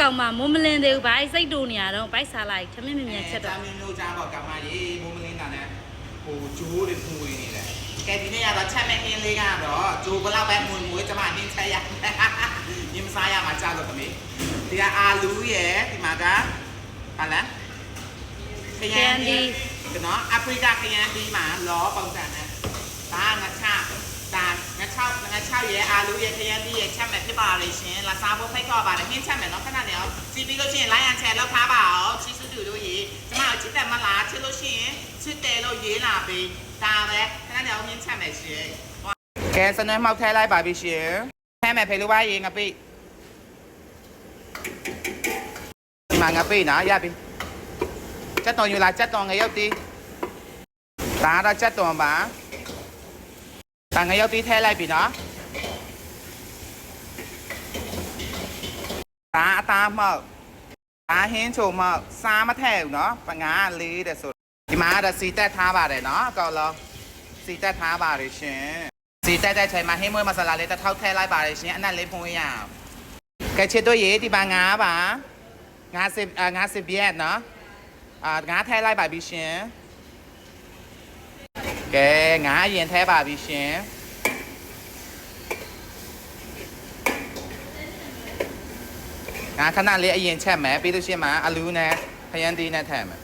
ကောင်မမိုးမလင်းသေးဘူးဘာစိတ်တူနေရတော့ဘိုက်စားလိုက်ထမင်းမမြန်ချက်တော့တာမင်းတို့ကြားတော့ကမ္မကြီးမိုးမလင်းတာနဲ့ဟိုဂျိုးတွေပူနေနေတယ်ကဲဒီနေ့ကတော့ချက်မဲ့ခင်းလေးကတော့ဂျိုးဘလောက်ပဲမွေမွေကျမနင်းချက်ရညမစားရမှာကြားတော့တမေဒီကအာလူရဲ့ဒီမှာကဟာလားခရမ်းဒီနော်အဖရိကခရမ်းဒီမှာလောပုံစံနဲ့ 6ရဲ့အာလူရဲ့ခရမ်းသီးရဲ့ချက်မဲ့ဖြစ်ပါလေရှင်လာစားဖို့ဖိတ်ခေါ်ပါတယ်ဟင်းချက်မဲ့နော်ခဏနေအောင်စီပြီးလို့ရှိရင် line and share လောက်ထားပါအောင်ချီစုတူတို့ရေကျမတို့ချစ်တယ်မလားချစ်လို့ရှိရင်ချစ်တယ်လို့ရေးလာပေးဒါပဲခဏနေအောင်ဟင်းချက်မဲ့ရှင်ကဲစနေမှောက်ထဲလိုက်ပါပြီရှင်ဖမ်းမဲ့ဖေလိုပါရေငပိဒီမှာငပိနော်ရပြီချက်တော်ယူလာချက်တော်ငရုတ်တီဒါတော့ချက်တော်ပါ ဒါငရုတ်တီထဲလိုက်ပြီနော်ဒါအသားမောက်ဒါဟင်းချုံမောက်စားမထဲဘူးနော်ပငါလေးတဲ့ဆိုဒီမှာတော့စီတက်ထားပါတယ်နော်အကောလုံးစီတက်ထားပါတယ်ရှင်စီတက်တဲ့ချိန်မှာဟင်းမွေးမဆလာလေးတစ်ထောက်ထဲလိုက်ပါတယ်ရှင်အနက်လေးဖွင့်ရအောင်ကဲချစ်တို့ရေဒီပါငါပါငါစစ်အာငါစစ်ပြက်နော်အာငါထဲလိုက်ပါပြီရှင် ကဲငါအရင်ထဲပါပြီရှင်ငါခဏလေးအရင်ချက်မယ်ပြီးလို့ရှိရင်မှအလူနဲ့ခရမ်းသီးနဲ့ထည့်မယ်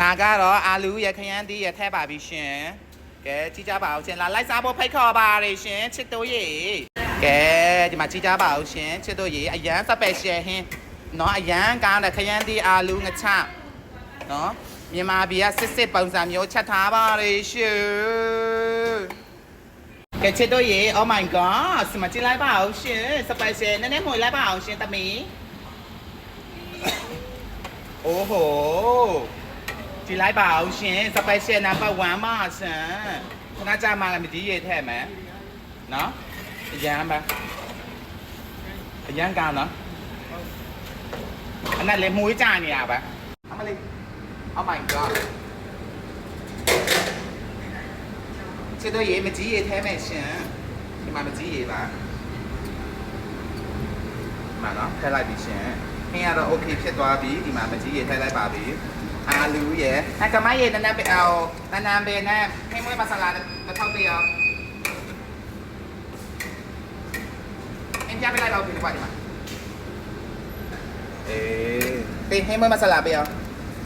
ဒါကတော့အာလူရယ်ခရမ်းသီးရယ်ထည့်ပါပြီရှင်ကဲကြည့်ကြပါဦးရှင်လာလိုက်စားဖို့ဖိတ်ခေါ်ပါရရှင်ချစ်တို့ရေကဲဒီမှာကြည့်ကြပါဦးရှင်ချစ်တို့ရေအရန်စပယ်ရှယ်ဟင်းနော်အရန်ကောင်းတဲ့ခရမ်းသီးအာလူငချနော် မြန်မာပြည်ကစစ်စစ်ပုံစံမျိုးချက်ထားပါလေရှင်ကဲချစ်တို့ရေ oh my god စမကြည့်လိုက်ပါအောင်ရှင် special နည်းနည်းမွေလိုက်ပါအောင်ရှင်တမီးအိုးဟိုကြည့်လိုက်ပါအောင်ရှင် special number 1ပါဆန်ခဏကြာမှလည်းမကြီးရေထဲ့မယ်နော်အရန်ပါအရန်ကောင်းနော်အဲ့နဲ့လေမွေးကြနေရပါအမလေး oh my god ချစ်တော့ရေမကြီးရထဲ့မယ်ရှင်ဒီမှာမကြီးရပါမှန်နော်ထည့်လိုက်ပြီရှင်ခင်းရတော့ okay ဖြစ်သွားပြီဒီမှာမကြီးရထည့်လိုက်ပါပြီအာလူရယ်အဲကမရေနန်းနန်းပဲအောင်နန်းနန်းပဲနဲ့ခင်းမွေးမဆလာတစ်ထောက်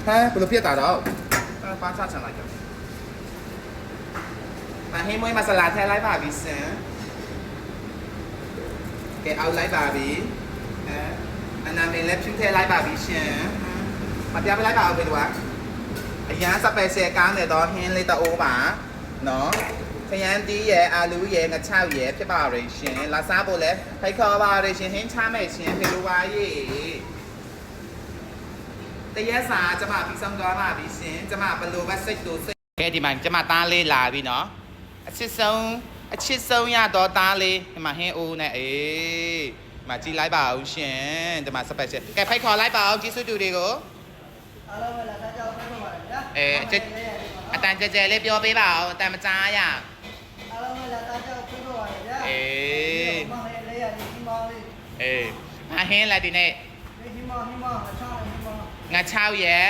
ဟမ်ဘယ်လိုဖြစ်တာတော့ပန်းချချင်လိုက်တယ်။အဟင်းမွေးမဆလာထည့်လိုက်ပါပြီစင်။ကဲအောက်လိုက်ပါပြီ။အဲအနာမင်လည်းဖြူထည့်လိုက်ပါပြီရှင်။မပြပလိုက်ပါဘူးကွာ။အရန်စပယ်ဆယ်ကောင်းတယ်တော့ဟင်းလေးတအိုးပါ။နော်။ခရမ်းတီးရယ်အာလူးရယ်ငချောက်ရယ်ဖြစ်ပါရရှင်။လာစားဖို့လဲဖိတ်ခေါ်ပါရရှင်။ဟင်းချမယ်ရှင်။ဖေလိုဝါရေး။ တရက်စာကျမပြီးဆုံးသွားပါပြီရှင်ကျမဘလိုပဲစိတ်တူစိတ်ကဲဒီမှာကျမသားလေးလာပြီနော်အချစ်ဆုံးအချစ်ဆုံးရတော့သားလေးဒီမှာဟင်းအိုးနဲ့အေးဒီမှာကြည်လိုက်ပါအောင်ရှင်ဒီမှာစပယ်ဆယ်ကဲဖိတ်ခေါ်လိုက်ပါအောင်ကျေးဇူးတူတွေကိုအားလုံးပဲလာစားကြအောင်ပြောပါရစေ။အဲအချက်အတန်ကြဲကြဲလေးပြောပေးပါဦးအတန်မကြားရအားလုံးပဲလာစားကြအောင်ပြောပါရစေ။အေးမောင်လေးလေးရဒီမောင်လေးအေးအဟင်းလက်ဒီနေ့ဒီမောင်ဒီမောင်အချောင်းဒီမော င်ငါ6ရယ်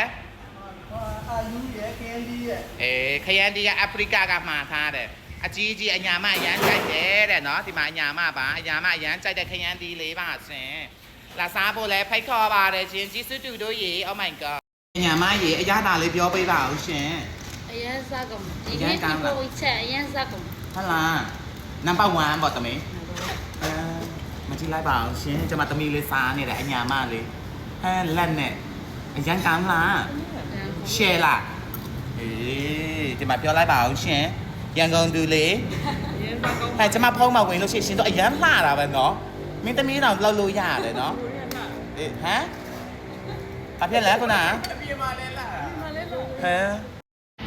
အာယူရဲ့ကင်းဒီရဲ့အေးခရမ်းဒီကအဖရိကကမှာထားတယ်အကြီးကြီးအညာမအရန်ကြိုက်တယ်တဲ့နော်ဒီမှာအညာမပါအညာမအရန်ကြိုက်တဲ့ခရမ်းဒီလေးပါဆင်လာစားဖို့လဲဖိတ်ခေါ်ပါတယ်ရှင်ကြီးစုတူတို့ရေ oh my god အညာမရေအရသာလေးပြောပေးပါဦးရှင်အရင်စားကုန်ဒီအရန်နေ့ကောင်းလားကိုချက်အရင်စားကုန်ဟုတ်လား number 1ပေါ့တမီးအဲမကြည့်လိုက်ပါအောင်ရှင်ကျွန်မသမီးလေးစားနေတယ်အညာမလေးဟဲလက်နဲ့ အရန်ကောင်းလားရှယ်လားအေးဒီမှာပြောလိုက်ပါအောင်ရှင်ရန်ကုန်သူလေးဟဲကျွန်မဖုံးမဝင်လို့ရှိရင်ရှင်တော့အရန်လှတာပဲနော်မင်းသမီးတော့လောက်လို့ရတယ်နော်အေးဟမ်ဘာဖြစ်လဲခုနကဟမ်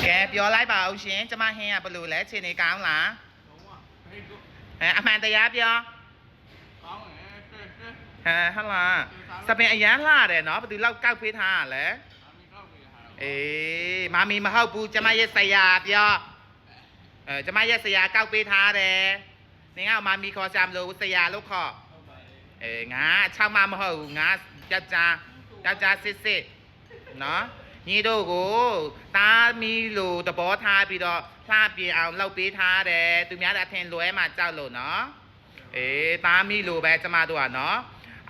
ကဲပြောလိုက်ပါအောင်ရှင်ကျွန်မဟင်းကဘယ်လိုလဲခြေနေကောင်းလားအဲအမှန်တရားပြော ဟဲဟလာစပင်အရန်လှတယ်နော်ဘယ်သူလောက်ကောက်ဖေးထားရလဲအေးမမီမဟုတ်ဘူးကျမရဲ့ဆရာပြောအဲကျမရဲ့ဆရာကောက်ပေးထားတယ်နင်ကမမီခေါ်စရာမလိုဘူးဆရာလို့ခေါ်အေးငါ6မမဟုတ်ဘူးငါယောက်ျားယောက်ျားစစ်စစ်နော်ညီတို့ကိုတားမီလို့သဘောထားပြီးတော့လှပြအောင်လှုပ်ပေးထားတယ်သူများတဲ့အထင်လွဲမှကြောက်လို့နော်အေးတားမီလို့ပဲကျမတို့ကနော်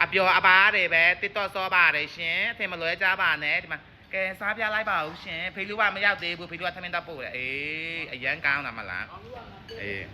အပျော်အပါးတွေပဲတစ်တော့စောပါတယ်ရှင်အထင်မလွဲကြပါနဲ့ဒီမှာကဲစားပြလိုက်ပါဦးရှင်ဖေလူကမရောက်သေးဘူးဖေလူကသမင်းတော့ပို့တယ်အေးအရန်ကောင်းတာမလားအေး